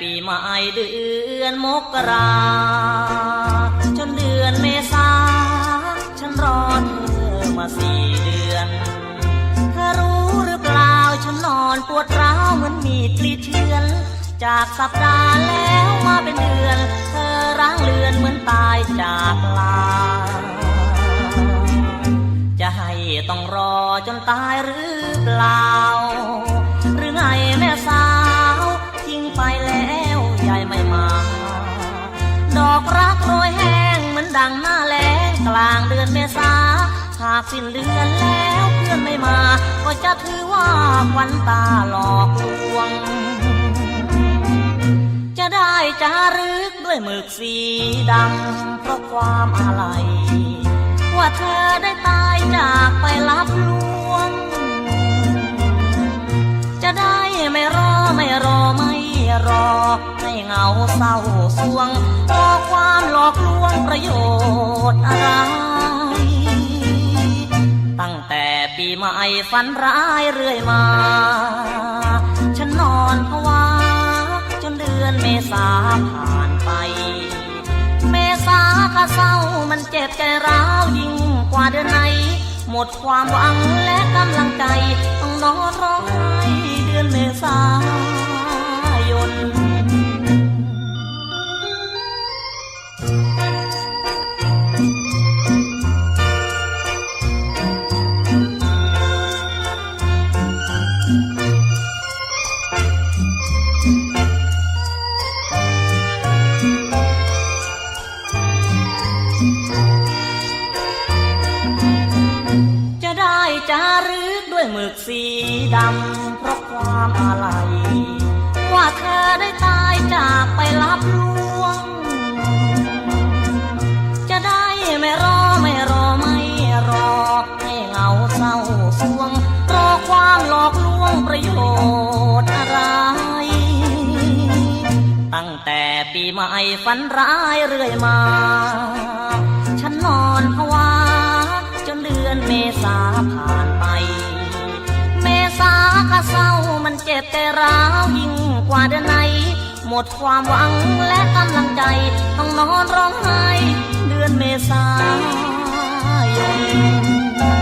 ปีใหม่เดือนมกราจนเดือนเมษาฉันรอเธอมาสี่เดือน เธอรู้หรือเปล่าฉันนอนปวดร้าวเหมือนมีดกรีดเชือน จากสัปดาห์แล้วมาเป็นเดือน เธอร้างเลือนเหมือนตายจากลา จะให้ต้องรอจนตายหรือเปล่าากสิ้นเดือนแล้วเพื่อนไม่มา ก็จะถือว่าควันตาหลอกลวง จะได้จารึกด้วยหมึกสีดำเพราะความอาลัยว่าเธอได้ตายจากไปรับลวง จะได้ไม่รอไม่รอไม่รอให้เหงาเศร้าสวงรอความหลอกลวงประโยชน์อะไรีใหม่ฝันร้ายเรื่อยมา ฉันนอนภาวาจนเดือนเมษาผ่านไป เมษาก็เศร้ามันเจ็บใจร้าวยิ่งกว่าเดือนไหน หมดความหวังและกำลังใจต้องนอนร้องไห้เดือนเมษา มึกสีดำเพราะความอาลัย ว่าเธอได้ตายจากไปรับลวง จะได้ไม่รอไม่รอไม่รอ ให้เหงาเศร้าสวง รอความหลอกลวงประโยชน์อะไร ตั้งแต่ปีใหม่ฝันร้ายเรื่อยมา ฉันนอนภาวะจนเดือนเมษาผ่าน เศร้ามันเจ็บแต่ร้าวยิ่งกว่าเดิมนไหน หมดความหวังและกำลังใจ ต้องนอนร้องไห้ เดือนเมษายน